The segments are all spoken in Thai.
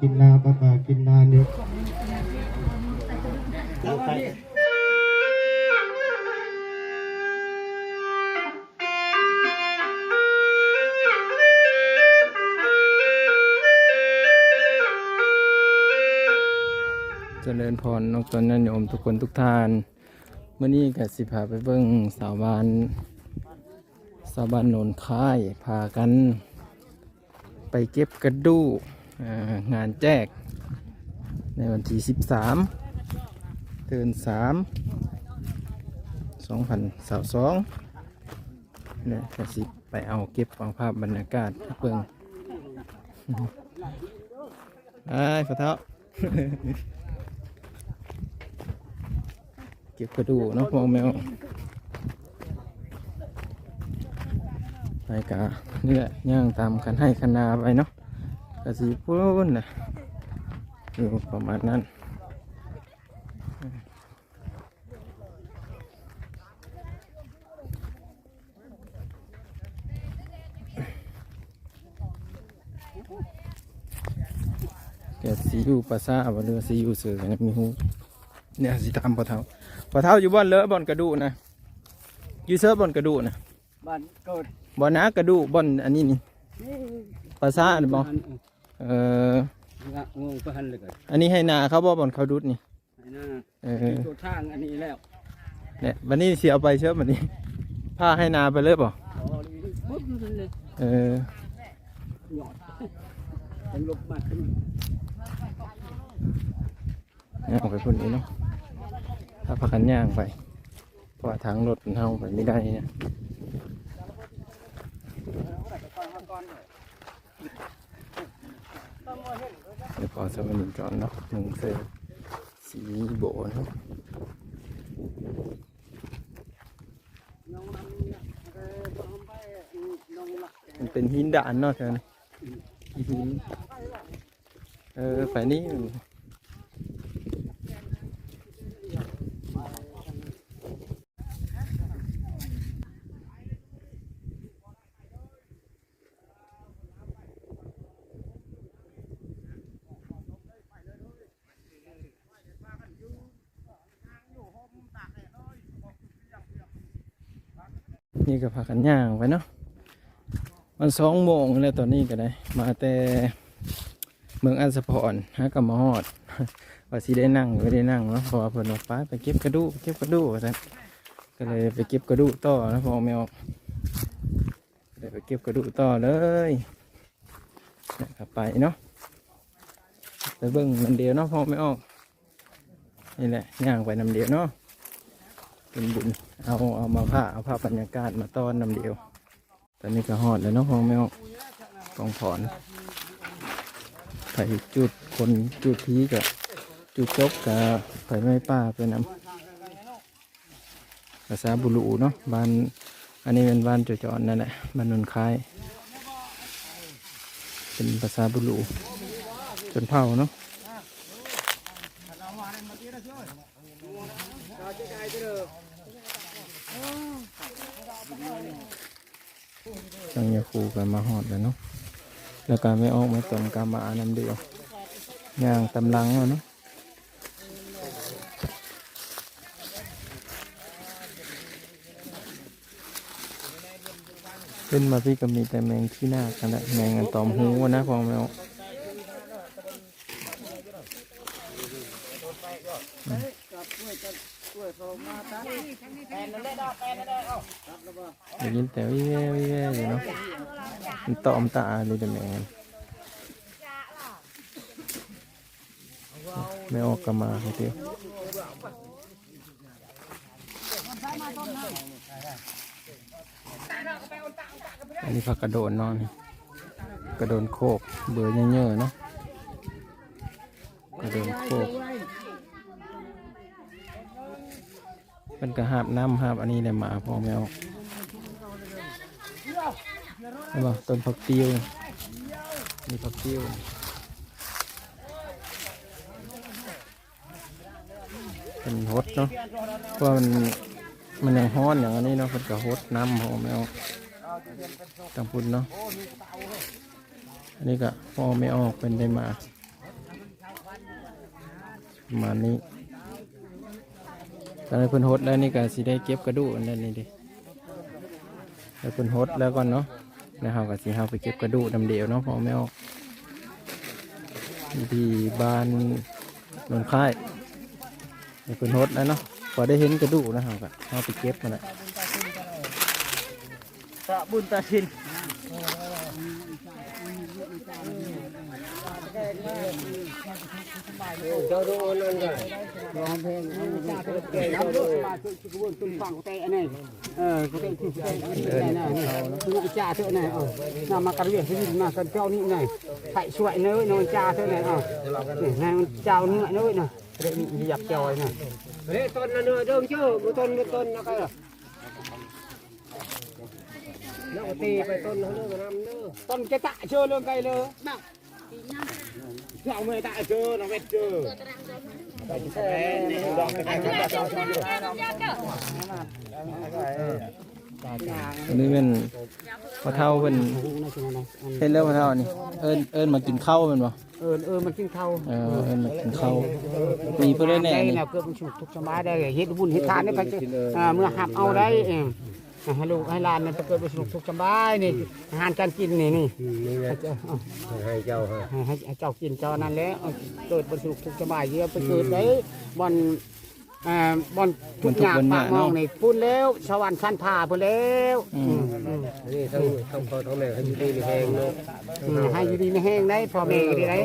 กินนาปะกากินนาเนี่ยเจริญพรนกตนนันโยมทุกคนทุกท่านเมื่อนี้ก็สิพาไปเบิ่งสาวบ้านสาวบ้านโนนค่ายพากัน ไปเก็บกระดูก งานแจก ในวันที่ 13เดือน3 2022เนี่ยก็สิไปเอาเก็บเอาภาพบรรยากาศเบิ่งไอ้ยพระเท้าเก็บกระดูกเนาะพวกแมวไปกะนี่แหละย่างตามคันให้คันนาไปเนาะ กะสีพูนนะอยู่ประมาณนั้นแกสีอยู่ภาษาบ่เรือสีอยู่เสือกันมีหูเนี่ยสิตามปะเท้าปะเท้าอยู่บ่อนเลอะบ่อนกระดูกนะอยู่เซิร์ฟบ่อนกระดูกนะบ้านเกิดบ่อนนะกระดูกบ่อนอันนี้นี่ภาษาหรือบ่ เออ งะงงไปหันเลยกันอันนี้ให้นาเขาบ่บ่อนเขาดุดนี่ ไอ้น่าเออ ตัวทางอันนี้แล้วเนี่ยวันนี้เสียเอาไปเชิญวันนี้ผ้าให้นาไปเลยบ่อ๋อนี่ปุ๊บนั่นเลยเออ หยอดเป็นลบมากขึ้นเนี่ยเอาไปพุ่นนี้เนาะ ถ้าพักกันย่างไป เพราะว่าทางรถมันเฮาไปไม่ได้เนี่ย เดี๋ยวพอสมัยนี้จอนเนาะหนึ่งเซลสีโบนะมันเป็นหินด่านเนาะเธอนะหินเออฝ่ายนี้ากันย่างไปเนาะมันสองโมงแล้วตอนนี้ก็ได้ มาแต่เมืองอัสพรฮะกับมอดว่าสิได้นั่งไม่ได้นั่งเนาะเพราะว่าเพิ่นว่าไปไปเก็บกระดูกเก็บกระดูกว่าซั่นก็เลยไปเก็บกระดูกต่อนะพอแมวก็เลยไปเก็บกระดูกต่อเลยนะครับไปเนาะไปเบิ่งน้ำเดียวเนาะพอไม่ออกนี่แหละย่างไปน้ำเดียวเนาะเป็นบุญ เอาเอามาผ้าเอาผ้าบรรยากาศมาต้อนน้ำเดียว ตอนนี้ก็หอดแล้วเนาะพองแมวกองถอนไผ่จุดคนจุดพีกับจุดจกกับไผ่ไม้ป่าไปนำภาษาบุรุเนาะบ้านอันนี้เป็นบ้านจจอนนั่นแหละบ้านนนคาย เป็นภาษาบุรุจนเผาเนาะจังยาคู กันมาหอดแล้วเนาะแล้วการไม่ออกไมาตรงกามาอนำเดียวย่างตำลังแล้วเนาะขึ้นมาพี่ก็มีแต่แมงขี้หน้ากันแหละแมงอันตอมหูวะนะพอแมวได้ยินแต่วิแวววิแววอยู่เนาะ มันตอมตาเลยแต่แมงไม่ออกกลับมาเดียวอันนี้ผักกระโดนนอน กระโดนโคก เบื่อเยอะๆเนาะกระโดนโคกเป็นกระหาบน้ำหาบอันนี้เลยหมาพอแมว ใช่ป่ะต้นผักติ้วมีผักติ้วเป็นฮดเนาะเพราะมันมันยังฮ้อนอย่างอันนี้เนาะเป็นกระฮดน้ำหอมไม่ออกตังพุ่นเนาะอันนี้ก็พ่อไม่ออกเป็นได้มาประมาณนี้ตอนนี้เพิ่นฮดแล้วนี่ก็สิได้เก็บกระดูกอันนั้นนี่ดิแล้วเพิ่นฮดแล้วก่อนเนาะ แล้วเฮาก็สิเฮาไปเก็บกระดูกดำเดียวเนาะพอแม่ออกอยู่ที่บ้านนนค่ายให้เพิ่นฮดแล้วเนาะพอได้เห็นกระดูกนะเฮาก็เฮาไปเก็บมันแหละตะบุญตะชินเจ้าดูนั่นกันร้องเพลงน้ำด้วยมาช่วยช่วยตุ้มฟังเตะนี่เออเตะที่เตะนี่นี่นี่คือจ่าเถอะนี่เออน่ามากระเรียกที่นี่มากันเจ้านี่นี่ไข่สวย เนื้อน้อยจ่าเถอะนี่เออนี่นายมันเจ้าเนื้อเนื้อนะเด็กนี่อยากจอยนะเฮ้ยต้นนั่นเนื้อเดิมเชื่อมือต้นมือต้นนะกันแล้วตีไปต้นเนื้อน้ำเนื้อต้นจะตะเชื่อเรื่องไกลเลยเอาไม่ตะเชื่อนะเวทเชื่ออันนี้เป็นพอเท่าเป็นเห็นแล้วพอเท่านี่เอิ้นเอิ้นมากินข้าวแมันบ่เออเออมันกินข้าวเออเอิ้นมากินข้าวมีเพื่อนได้แน่ได้นี่นะเกิดมันสุขทุกสบายได้เฮ็ดบุญเฮ็ดทานได้ไปอ่าเมื่อหับเอาได้เอง ให้ลูกให้หลานมันเกิดไปสุขทุกสบายนี่อาหารการกินนี่นี่ให้เจ้าให้เจ้าฮะให้ให้เจ้ากินเจ้านั่นแหละเกิดไปสุขทุกสบายเยอะไปเกิดได้บอนอ่าบอนทุกอย่างปากมองนี่พูดแล้วสวรรค์ชั้นผ่าพูดแล้วอืมนี่ทั้งทั้งพ่อทั้งแม่ให้อยู่ดีมีแหงเนาะอืมให้อยู่ดีไม่แห้งได้พ่อแม่ก็ได้ได้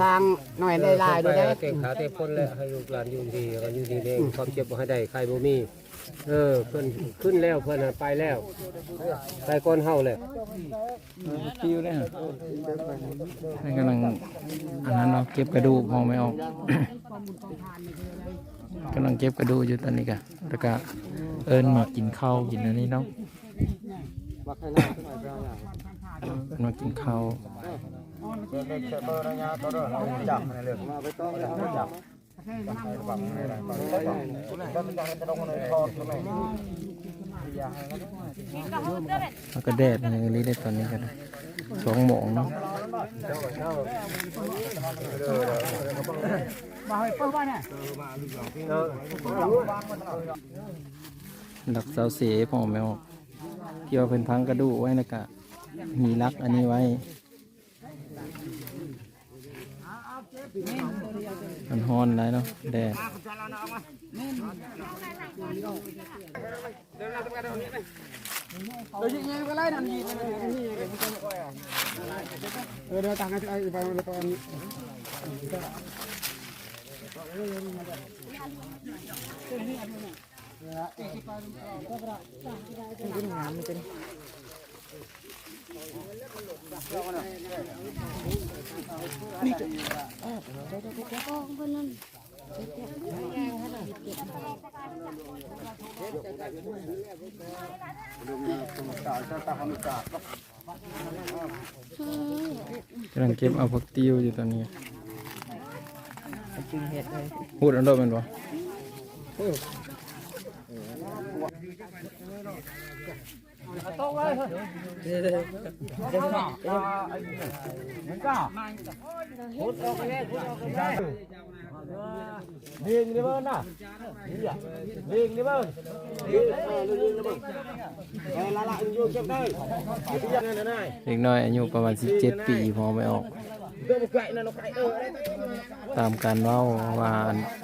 สร้างหน่อยได้หลายด้วยได้เก่งขาเตะพ้นแล้วให้ลูกหลานอยู่ดีกันอยู่ดีเองความเจ็บบ่ให้ได้ใครบ่มี เออเพิ่นขึ้นแล้วเพิ่นไปแล้วไปก้อนเฮาเลยฟิวเลยฮะนี่กำลังอันนั้นเนาะเก็บกระดูกมองไม่ออก กำลังเก็บกระดูกอยู่ตอนนี้กะแล้วก็เอิ้นมากินข้าวกินอันนี้เนาะเอิ้นมากินข้าว แล้วก็แดดในนี้ได้ตอนนี้กันสองโมงเนาะมาให้เปิ้ลว่าเนี่ยหลักเสาเสียพ่อแม่ออกที่ว่าเป็นพังกระดูกไว้นะกะมีลักอันนี้ไว้ มันฮอนแล้วเนาะแดดเดี๋ยวยิงยังไปไล่นั่นยิงเออเดี๋ยวตังค์ให้ไอ้ไปตอนนี้ กำลังเก็บเอาผักติวอยู่ตอนนี้พูดอันโดมันบ่เลี้ ยงดิเบิ้ลน่ะเลี้ยงดิเบิ้ลเลี้ยงเออเลี้ยงดิเบิ้ลเออละละอยู่เก็บได้เด็กน้อยอายุประมาณ17ปีพอไม่ออกเดินไกลนะเราไกลเออตามการเว่าว่า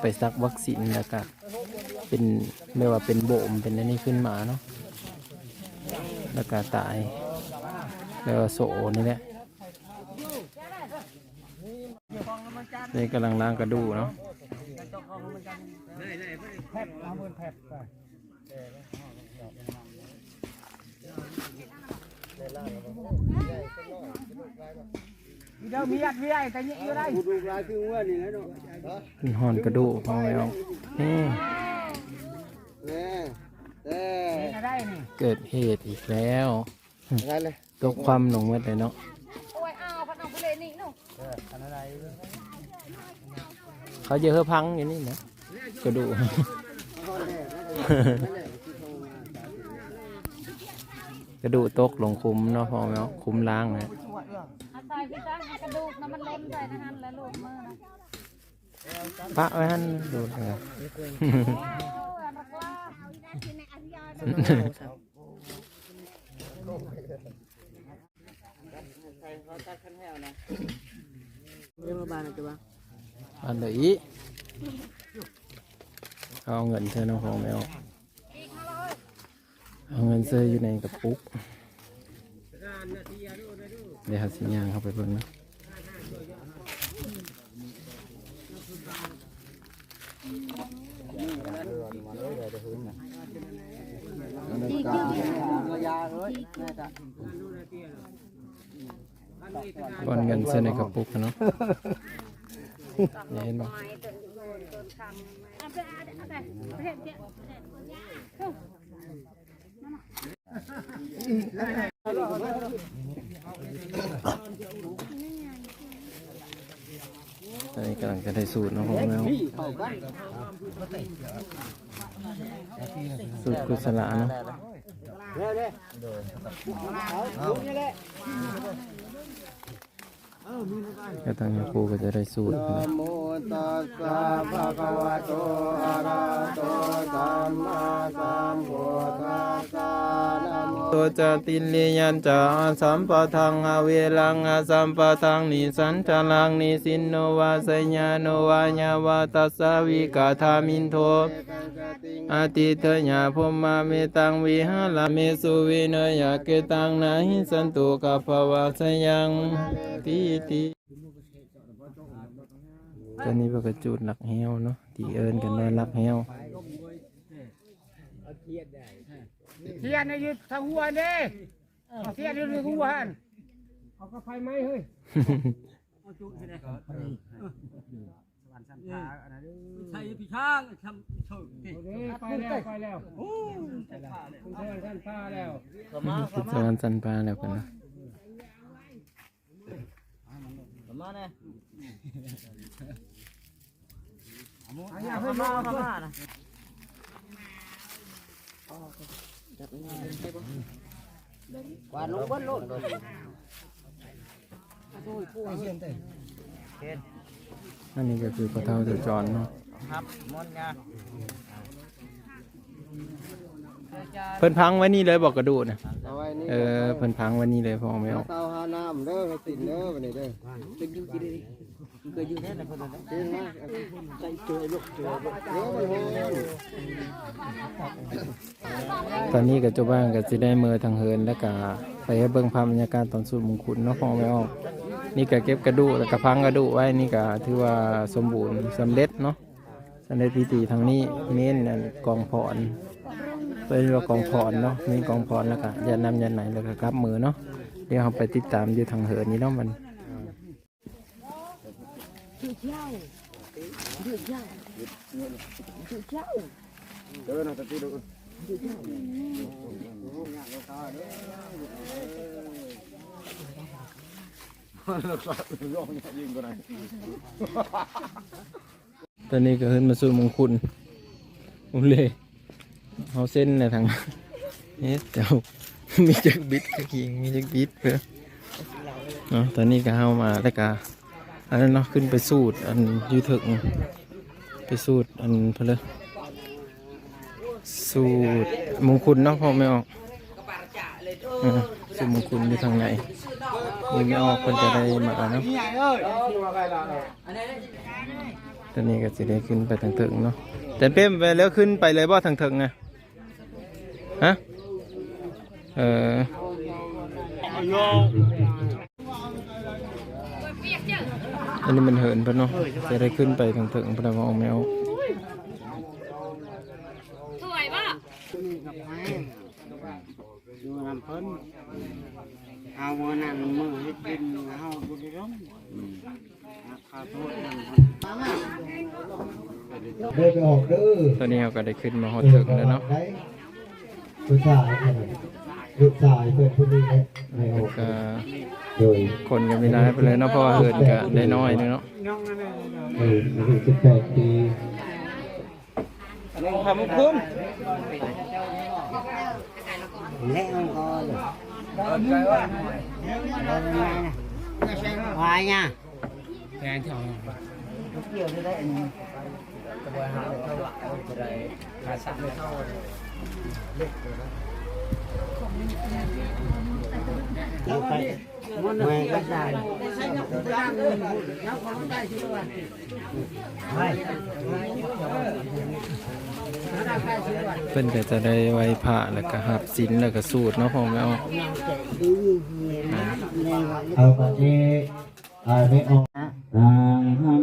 ไปซักวัคซีนแล้วก็เป็นไม่ว่าเป็นโบมเป็นอันนี้ขึ้นมาเนาะ แล้วก็ตาย แล้วโสนี่แหละนี่กำลังล้างกระดูเนาะเดี๋ยวมีอัดมีอะไรแต่ยังอยู่ได้ดูรายคือว่านี่นะเนาะหอนกระดูกพอไม่ออกนี่ เน่เน่ได้นี่เกิดเหตุอีกแล้วได้เลยตกความหนองเมื่อเลยเนาะโอ้ยเอาพัดเอาไปเลยนี่นู่นเขาเยอะพังอย่างนี้นะกระดูกกระดูกตกลงคุมเนาะพอไหมเนาะคุมล้างนะเอาใส่พี่จ้าเอากระดูกน้ำมันล้นใส่นะฮันแล้วลูกมือนะปะไว้หั่นดูดเลย เรื่องบ้านจะว่าอันเดยวอีเอาเงินเธอน้องของแมวเอาเงินเซออยู่ในกระปุกเดี๋ยวหาสิย่างเข้าไปเบิ่งนะ บอนเงินเซอในกระปุกนะเนาะเนี่ยเห็นบ่ตอนนี้กำลังจะได้สูตรเนาะของแมวสูตรกุศลาเนาะ ก็ทางยาคูก็จะได้สูตร ตัสสะภะคะวะโตอะระหะโตสัมมาสัมพุทธัสสะนะโมตัวจตินเลียันจาสัมปะทังอเวลังอสัมปะทังนิสันจลังนิสินโนวาสยญาโนวาญาวาตัสสะวิกาธามินโทอาติเถยาพมมาเมตังวิหาลาเมสุวินยาเกตังนาหิสันตุกัปปวาสยังติติ ตอนนี้พวกกระจูดหลักเฮวเนาะที่เอิญกันว่าหลักเฮวเทียนในยึดทางหัวเด้เทียนในหัวหันเอาก็ไฟไหมเฮ้ยใช่พี่ช้างทำถูกไปแล้วไปแล้วโอ้คุณเชิญท่านป้าแล้วคิดสวรรค์สันปลาแล้วกันนะอย่าให้มาเข้ามานะวานลงบนโลดอันนี้ก็คือกระเทาเดือดจอนเนาะครับมดงา เพิ่นพังไว้นี่เลยบอกกระดูดนะเอาไว้นี่เออเพิ่นพังไว้นี่เลยพอไม่ออกเตาหาน้ำเด้อให้ติดเด้อบัดนี้เด้อเป็นยูจีดีเคยอยู่แน่ในคนนั้นกินนะใจเจอลูกเจอลูกเดี๋ยวมันแห้งตอนนี้ก็เจ้าบ้านก็สิได้มือทางเฮินแล้วก็ไปให้เบิ่งภาพบรรยากาศตอนสูตรมงคุดเนาะพอไม่ออกนี่ก็เก็บกระดูกแล้วก็พังกระดูกไว้นี่ก็ถือว่าสมบูรณ์สำเร็จเนาะสำเร็จพิธีทางนี้เน้นอันกองพร เป็นว่ากองพรเนาะมีกองพรแล้วก็ยันนำยันไหนแล้วก็กลับมือเนาะเดี๋ยวเราไปติดตามอยู่ทางเหินนี้เนาะมันเดินเอาตะติดดูตอนนี้ก็ขึ้นมาสู่มงคุดอุเล่ เอาเส้นในทางนี้เจ้ามีจักบิดกะกิงมีจักบิดเพื่อเนาะตอนนี้ก็เข้ามาแล้วก็อันนั้นเนาะขึ้นไปสูตรอันยูถึงไปสูตรอันเพลสูตรมงคุดเนาะพอไม่ออกอสูตรมงคุดอยู่ทางไหนยังไม่ออกคนจะได้มาเนาะตอนนี้ก็จะได้ขึ้นไปทางถึงเนาะแต่เป้มไปแล้วขึ้นไปเลยบ่ทางถึงไง ฮะเอออันนี้มันเหินปะเนาะจะได้ขึ้นไปทางถึงพระว่าเอาแมวสวยปะอยู่นำเพิ่นเอามือนั่นมือให้กินเอาบุญร้องข้าโทษนั่นเดินไปออกเด้อตอนนี้เราก็ได้ขึ้นมาฮอดถึงแล้วเนาะ ผู้ชายเนี่ยลูกชายเพื่อนผู้นี้เนี่ยไม่ออกก็โดยคนก็ไม่ได้ไปเลยเนาะเพราะว่าเหินก็ได้น้อยนึงเนาะเอออายุสิบแปดปีทำคุ้มแล้วก็เลยวาย nha แฟนเถอะเกี่ยวได้อันนี้กระบวยหาเท่าจะได้ขาสักไม่เท่า เล็กเลยนะแล้วไปมันไม่ก็ได้ใช้ยักษ์ย่างเงินยักษ์ของได้ที่ว่าไม่เพิ่นก็จะได้ไว้ผ้าแล้วก็หับศีลแล้วก็สูตรเนาะพ่อแม่เอาเอาปฏิอาเมอตัง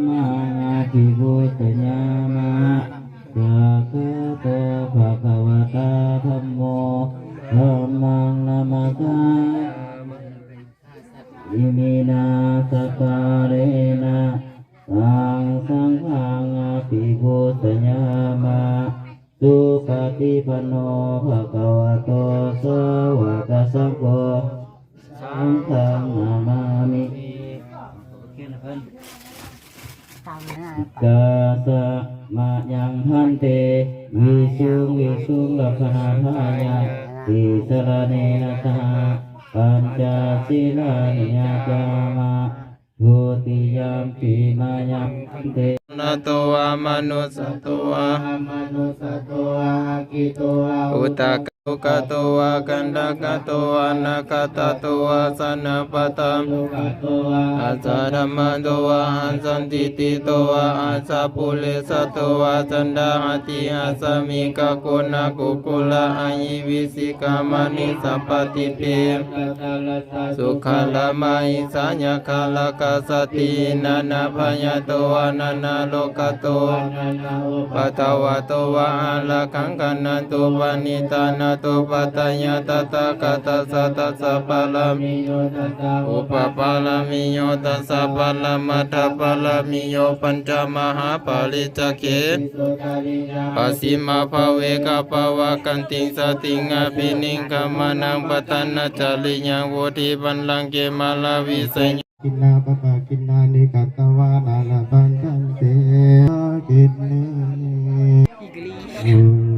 ปิปโนภะคะวะโตสาวกสังโฆสังฆังนามามิกาสะมายังพันเตวิสุงวิสุงลักขณาทายาติสรเนนะสหปัญจศีลานิยาจามาทุติยามปีมายังพันเต นาตัวมนุสตัวมนุสตัวกิตัวอุตกะตุ กะตัวกันดกตัวนาคตตัวสนปะตัมตุกตัวอาจารมตัวอันสันติติตัวอาสาปุเลสตัวสันดาหติอาสมิกะกุณกุกุลาอายิวิสิกามนิสัพติเปสุขัลมาอิสัญญาคาลกาสตินานาพยาตัวนานาโลกตัวปัตวะตัวอาลคังกันนันตุปนิตานาตุปัตยตตะกตสตัสปาลามิโยตัสอุปปะลามิโยตัสปะลามัตปะลามิโยปัญจมหาปาลิจเกปัสสิมาภเวกภวะกันติงสติงอภินิงกามานังปตานาจาลิยังวุธิบันลังเกมาลาวิสัญกินนาปะปะกินนานิกัตวานาลาปันตันเตกินเนี